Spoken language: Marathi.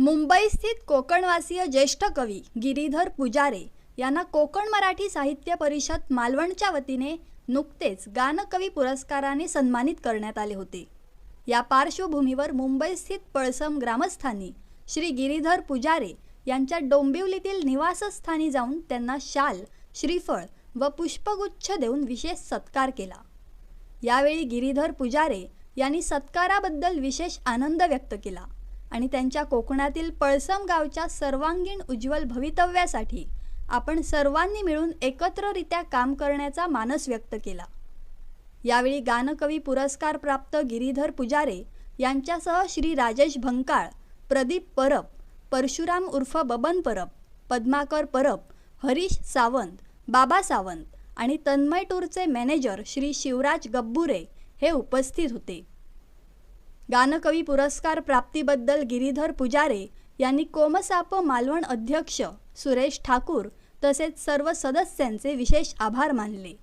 मुंबई स्थित कोकणवासीय ज्येष्ठ कवी गिरीधर पुजारे यांना कोकण मराठी साहित्य परिषद मालवणच्या वतीने नुकतेच गानकवी पुरस्काराने सन्मानित करण्यात आले होते. या पार्श्वभूमीवर मुंबई स्थित पळसम ग्रामस्थांनी श्री गिरीधर पुजारे यांच्या डोंबिवलीतील निवासस्थानी जाऊन त्यांना शाल श्रीफळ व पुष्पगुच्छ देऊन विशेष सत्कार केला. यावेळी गिरीधर पुजारे यांनी सत्काराबद्दल विशेष आनंद व्यक्त केला. आणि त्यांच्या कोकणातील पळसम गावच्या सर्वांगीण उज्ज्वल भवितव्यासाठी आपण सर्वांनी मिळून एकत्ररित्या काम करण्याचा मानस व्यक्त केला. यावेळी गानकवी पुरस्कार प्राप्त गिरीधर पुजारे यांच्यासह श्री राजेश भंकाळ प्रदीप परब परशुराम उर्फ बबन परब पद्माकर परब हरीश सावंत बाबा सावंत आणि तन्मय टूरचे मॅनेजर श्री शिवराज गब्बुरे हे उपस्थित होते. गानकवी पुरस्कार प्राप्तीबद्दल गिरीधर पुजारे यांनी कोमसाप मालवण अध्यक्ष सुरेश ठाकूर तसेच सर्व सदस्यांचे विशेष आभार मानले.